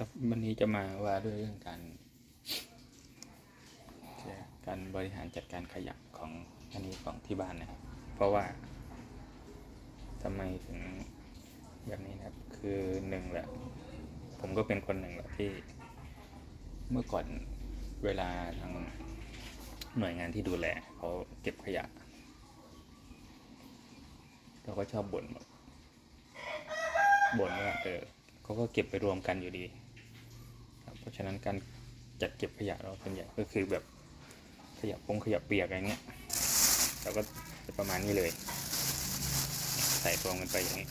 ครับวันนี้จะมาว่าด้วยเรื่องการการบริหารจัดการขยะของอันนี้ของที่บ้านนะครับ เพราะว่าทำไมถึงแบบนี้นะครับ คือหนึ่งแหละ ผมก็เป็นคนหนึ่งแหละที่ เมื่อก่อนเวลาทางหน่วยงานที่ดูแลเขาเก็บขยะ เราก็ชอบบ่นบ่นว่าเออเขาก็เก็บไปรวมกันอยู่ดี รับเพราะฉะนั้นการจัดเก็บขยะเราส่วนใหญ่ก็คือแบบขยะปงขยะเปียกอะไรเงี้ยเราก็จะประมาณนี้เลย ใส่รวมกันไปอย่างนี้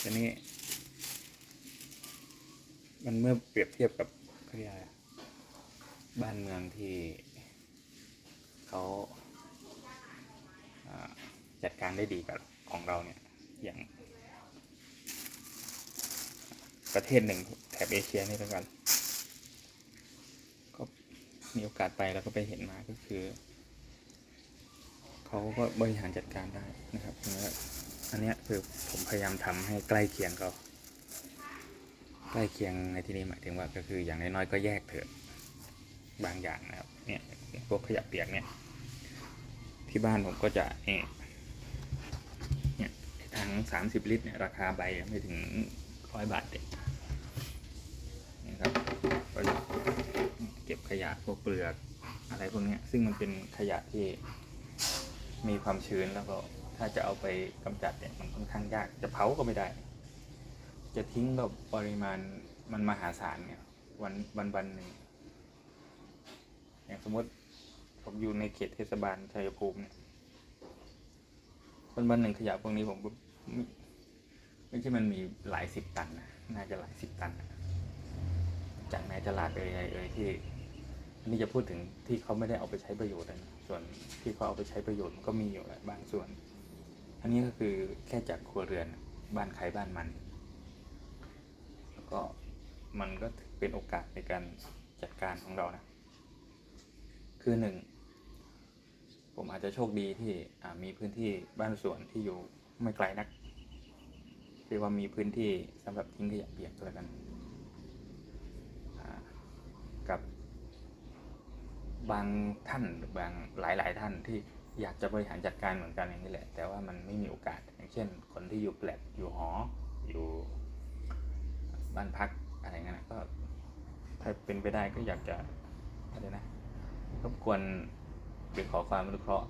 ทีนี้ มันเมื่อเปรียบเทียบกับเขาเรียกอะไรบ้านเมืองที่เขาอ่าจัดการได้ดีกับของเราเนี่ยอย่าง ประเทศหนึ่งแถบเอเชียนี่แล้วกัน ก็มีโอกาสไปแล้วก็ไปเห็นมาก็คือ เขาก็บริหารจัดการได้นะครับแล้วอันนี้คือผมพยายามทำให้ใกล้เคียงเขาใกล้เคียงในที่นี้หมายถึงว่าก็คืออย่างน้อยๆก็แยกเถอะบางอย่างนะครับเนี่ยพวกขยะเปียกเนี่ย ที่บ้านผมก็จะเนี่ยเนี่ยถังสามสิบลิตรเนี่ยราคาใบไม่ถึงร้อยบาทเด็กนี่ครับก็จะเก็บขยะพวกเปลือกอะไรพวกนี้ซึ่งมันเป็นขยะที่มีความชื้นแล้วก็ถ้าจะเอาไปกำจัดเนี่ยมันค่อนข้างยากจะเผาก็ไม่ได้ จะทิ้งแบบปริมาณมันมหาศาลเนี่ย วันวันวันหนึ่งอย่างสมมติผมอยู่ในเขตเทศบาลชัยภูมิเนี่ยวันวันหนึ่งขยะพวกนี้ผมไม่ใช่มันมีหลายสิบตันนะน่าจะหลายสิบตัน จากนายตลาดเอ่ยอะไรเอ่ยที่ นนี้จะพูดถึงที่เขาไม่ได้เอาไปใช้ประโยชน์นะส่วนที่เขาเอาไปใช้ประโยชน์มันก็มีอยู่แหละบางส่วน อันนี้ก็คือแค่จากครัวเรือนบ้านใครบ้านมัน แล้วก็มันก็เป็นโอกาสในการจัดการของเรานะ คือหนึ่งผมอาจจะโชคดีที่มีพื้นที่บ้านสวนที่อยู่ไม่ไกลนักเรียกว่ามีพื้นที่สำหรับทิ้งขยะเปียกตัวกันอ่ากั บางท่านบางหลาย ๆ ท่านที่อยากจะบริหารจัดการเหมือนกันอย่างนี้แหละ แต่ว่ามันไม่มีโอกาส อย่างเช่น คนที่อยู่แปลตอยู่หอ อยู่บ้านพักอะไรเงี้ยก็ถ้าเป็นไปได้ก็อยากจะอะไรนะรบกวนหรือขอความอนุเคราะห์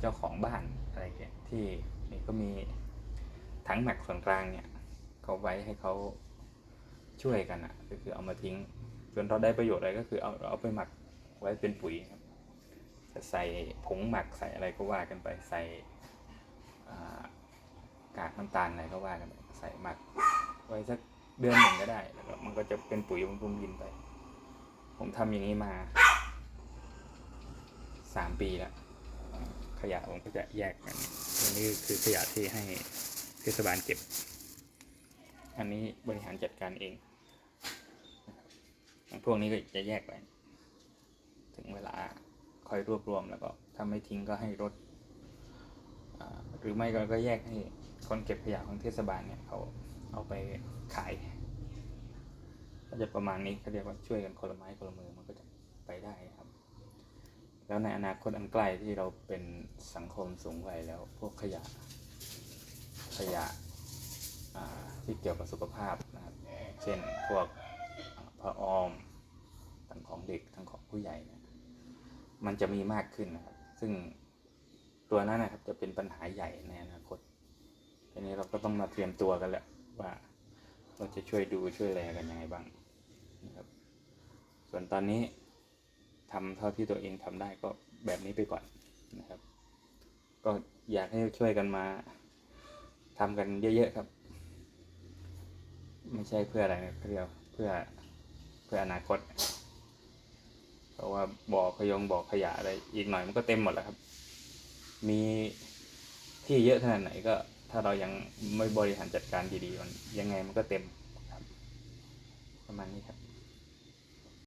เจ้าของบ้านอะไรเงี้ยที่นี่ก็มีถังหมักส่วนกลางเนี่ยเขาไว้ให้เขาช่วยกันอะก็คือเอามาทิ้งจนเราได้ประโยชน์อะไรก็คือเอาเอาไปหมัก ไว้เป็นปุ๋ยครับจะใส่ผงหมักใส่อะไรก็ว่ากันไปใส่กากน้ำตาลอะไรก็ว่ากันไปใส่หมัก ไว้สักเดือนหนึ่งก็ได้แล้วก็มันก็จะเป็นปุ๋ยบำรุงดินไป ผมทำอย่างนี้มาสามปีแล้วขยะผมก็จะแยกกันอันนี้คือขยะที่ให้เทศบาลเก็บ อันนี้บริหารจัดการเอง พวกนี้ก็จะแยกไป ถึงเวลาคอยรวบรวมแล้วก็ถ้าไม่ทิ้งก็ให้รถ หรือไม่ก็ก็แยกให้คนเก็บขยะของเทศบาลเนี่ยเขาเอาไปขาย ก็จะประมาณนี้เขาเรียกว่าช่วยกันคนละไม้คนละมือมันก็จะไปได้ครับ แล้วในอนาคตอันใกล้ที่เราเป็นสังคมสูงวัยแล้วพวกขยะขยะที่เกี่ยวกับสุขภาพนะครับ เช่นพวกผ้าอ้อมทั้งของเด็กทั้งของผู้ใหญ่นี่ย มันจะมีมากขึ้นนะครับ ซึ่งตัวนั้นนะครับจะเป็นปัญหาใหญ่ในอนาคตทีนี้เราก็ต้องมาเตรียมตัวกันแหละว่าเราจะช่วยดูช่วยแลกันยังไงบ้างนะครับ ส่วนตอนนี้ทำเท่าที่ตัวเองทำได้ก็แบบนี้ไปก่อนนะครับ ก็อยากให้ช่วยกันมาทำกันเยอะๆครับ ไม่ใช่เพื่ออะไรนะเรียกเพื่อเพื่ออนาคต เพราะว่าบ่อขยงบ่อขยะอะไรอีกหน่อยมันก็เต็มหมดแล้วครับ มีที่เยอะขนาดไหนก็ถ้าเรายังไม่บริหารจัดการดีๆมันยังไงมันก็เต็มครับ ประมาณนี้ครับ